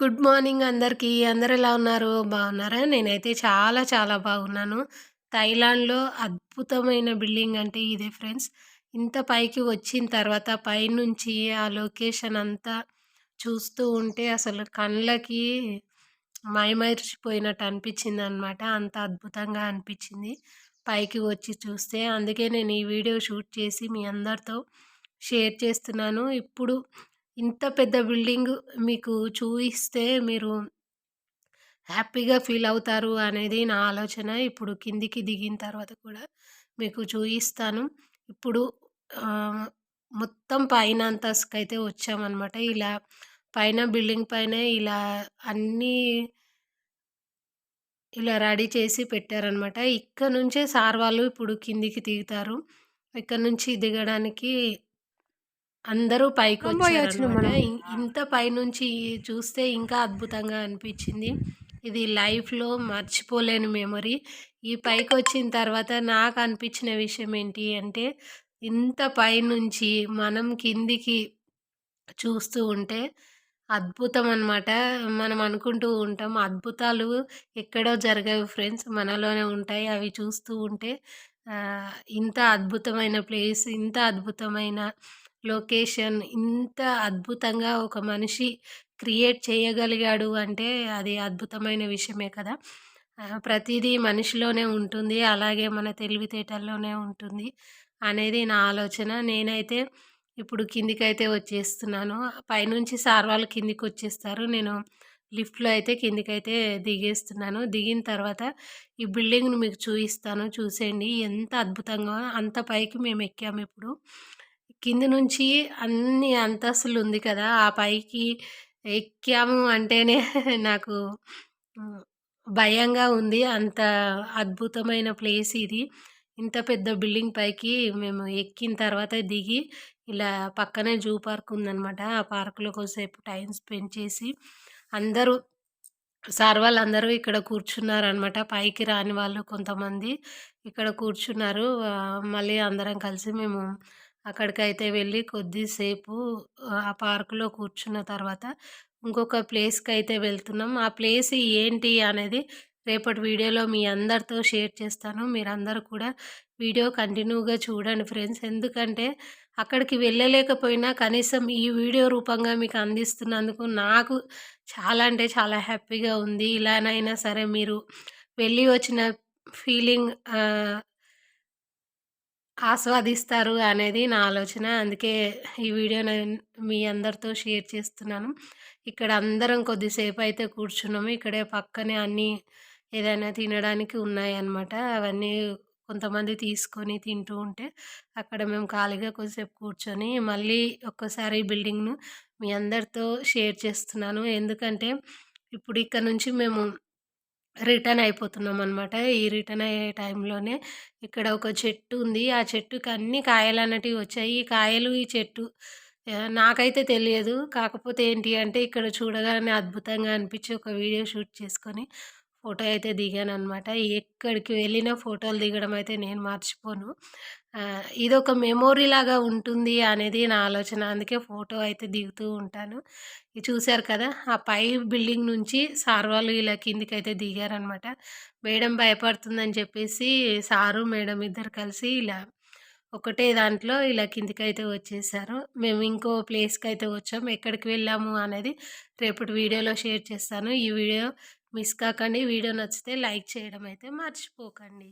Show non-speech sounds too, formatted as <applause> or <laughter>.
Good morning అందరికీ. అందరు ఎలా ఉన్నారు? బాగున్నారా? నేనైతే చాలా చాలా బాగున్నాను. థైలాండ్లో అద్భుతమైన బిల్డింగ్ అంటే ఇదే ఫ్రెండ్స్. ఇంత పైకి వచ్చిన తర్వాత పైనుంచి ఆ లొకేషన్ అంతా చూస్తూ ఉంటే అసలు కళ్ళకి మైమరిచిపోయినట్టు అనిపించిందనమాట. అంత అద్భుతంగా అనిపించింది. పైకి వచ్చి చూస్తే. అందుకే నేను ఈ వీడియో షూట్ చేసి మీ అందరితో షేర్ చేస్తున్నాను. ఇప్పుడు ఇంత పెద్ద బిల్డింగ్ మీకు చూయిస్తే మీరు హ్యాపీగా ఫీల్ అవుతారు అనేది నా ఆలోచన. ఇప్పుడు కిందికి దిగిన తర్వాత కూడా మీకు చూయిస్తాను. ఇప్పుడు మొత్తం పైన అంతస్తుకైతే వచ్చామనమాట. ఇలా పైన బిల్డింగ్ పైన ఇలా అన్నీ ఇలా రెడీ చేసి పెట్టారనమాట. ఇక్కడ నుంచే సార్ వాళ్ళు ఇప్పుడు కిందికి దిగుతారు. ఇక్కడ నుంచి దిగడానికి అందరూ పైకొచ్చారనమాట. ఇ ఇంత పైనుంచి చూస్తే ఇంకా అద్భుతంగా అనిపించింది. ఇది లైఫ్‌లో మర్చిపోలేని మెమరీ. ఈ పైకొచ్చిన తర్వాత నాకు అనిపించిన విషయం ఏంటి అంటే, ఇంత పైనుంచి మనం కిందికి చూస్తూ ఉంటే అద్భుతం అనమాట. మనం అనుకుంటూ ఉంటాం అద్భుతాలు ఎక్కడో జరగవు ఫ్రెండ్స్ మనలోనే ఉంటాయి. అవి చూస్తూ ఉంటే ఇంత అద్భుతమైన ప్లేస్, ఇంత అద్భుతమైన లొకేషన్, ఇంత అద్భుతంగా ఒక మనిషి క్రియేట్ చేయగలిగాడు అంటే అది అద్భుతమైన విషయమే కదా! ప్రతిదీ మనిషిలోనే ఉంటుంది. అలాగే మన తెలివితేటల్లోనే ఉంటుంది అనేది నా ఆలోచన. నేనైతే ఇప్పుడు కిందికైతే వచ్చేస్తున్నాను. పైనుంచి సార్ వాళ్ళు కిందికొచ్చేస్తారు. నేను లిఫ్ట్‌లో అయితే కిందికైతే దిగేస్తున్నాను. దిగిన తర్వాత ఈ బిల్డింగ్ను మీకు చూయిస్తాను. చూసేయండి. ఎంత అద్భుతంగా అంత పైకి మేము ఎక్కాము ఇప్పుడు. కింది నుంచి అన్ని అంతస్తులు ఉంది కదా! ఆ పైకి ఎక్కాము అంటేనే <laughs> నాకు భయంగా ఉంది. అంత అద్భుతమైన ప్లేస్ ఇది. ఇంత పెద్ద బిల్డింగ్ పైకి మేము ఎక్కిన తర్వాత దిగి ఇలా పక్కనే జూ పార్క్ ఉందనమాట. ఆ పార్క్‌లో కొద్దిసేపు టైం స్పెండ్ చేసి అందరూ సార్ వాళ్ళందరూ ఇక్కడ కూర్చున్నారనమాట. పైకి రాని వాళ్ళు కొంతమంది ఇక్కడ కూర్చున్నారు. మళ్ళీ అందరం కలిసి మేము అక్కడికైతే వెళ్ళి కొద్దిసేపు ఆ పార్కులో కూర్చున్న తర్వాత ఇంకొక ప్లేస్కి అయితే వెళ్తున్నాం. ఆ ప్లేస్ ఏంటి అనేది రేపటి వీడియోలో మీ అందరితో షేర్ చేస్తాను. మీరందరూ కూడా వీడియో కంటిన్యూగా చూడండి ఫ్రెండ్స్. ఎందుకంటే అక్కడికి వెళ్ళలేకపోయినా కనీసం ఈ వీడియో రూపంగా మీకు అందిస్తున్నందుకు నాకు చాలా అంటే చాలా హ్యాపీగా ఉంది. ఇలానైనా సరే మీరు వెళ్ళి వచ్చిన ఫీలింగ్ ఆస్వాదిస్తారు అనేది నా ఆలోచన. అందుకే ఈ వీడియో నేను మీ అందరితో షేర్ చేస్తున్నాను. ఇక్కడ అందరం కొద్దిసేపు అయితే కూర్చున్నాము. ఇక్కడే పక్కనే అన్నీ ఏదైనా తినడానికి ఉన్నాయన్నమాట. అవన్నీ కొంతమంది తీసుకొని తింటూ ఉంటే, అక్కడ మేము ఖాళీగా కొద్దిసేపు కూర్చొని మళ్ళీ ఒక్కసారి ఈ బిల్డింగ్‌ను మీ అందరితో షేర్ చేస్తున్నాను. ఎందుకంటే ఇప్పుడు ఇక్కడ నుంచి మేము రిటర్న్ అయిపోతున్నాం అనమాట ఈ రిటర్న్ అయ్యే టైంలోనే ఇక్కడ ఒక చెట్టు ఉంది. ఆ చెట్టుకి అన్ని కాయలు అన్నటివి వచ్చాయి. ఈ కాయలు ఈ చెట్టు నాకైతే తెలియదు. కాకపోతే ఏంటి అంటే ఇక్కడ చూడగానే అద్భుతంగా అనిపించి ఒక వీడియో షూట్ చేసుకొని ఫోటో అయితే దిగాను అనమాట ఎక్కడికి వెళ్ళినా ఫోటోలు దిగడం అయితే నేను మర్చిపోను. ఇది ఒక మెమోరీ లాగా ఉంటుంది అనేది నా ఆలోచన. అందుకే ఫోటో అయితే దిగుతూ ఉంటాను. చూశారు కదా! ఆ పై బిల్డింగ్ నుంచి సార్ వాళ్ళు ఇలా కిందికైతే దిగారనమాట. మేడం భయపడుతుందని చెప్పేసి సారు, మేడం ఇద్దరు కలిసి ఇలా ఒకటే దాంట్లో ఇలా కిందికైతే వచ్చేసారు. మేము ఇంకో ప్లేస్కి అయితే వచ్చాము. ఎక్కడికి వెళ్ళాము అనేది రేపటి వీడియోలో షేర్ చేస్తాను. ఈ వీడియో మిస్ కాకండి. వీడియో నచ్చితే లైక్ చేయడం అయితే మర్చిపోకండి.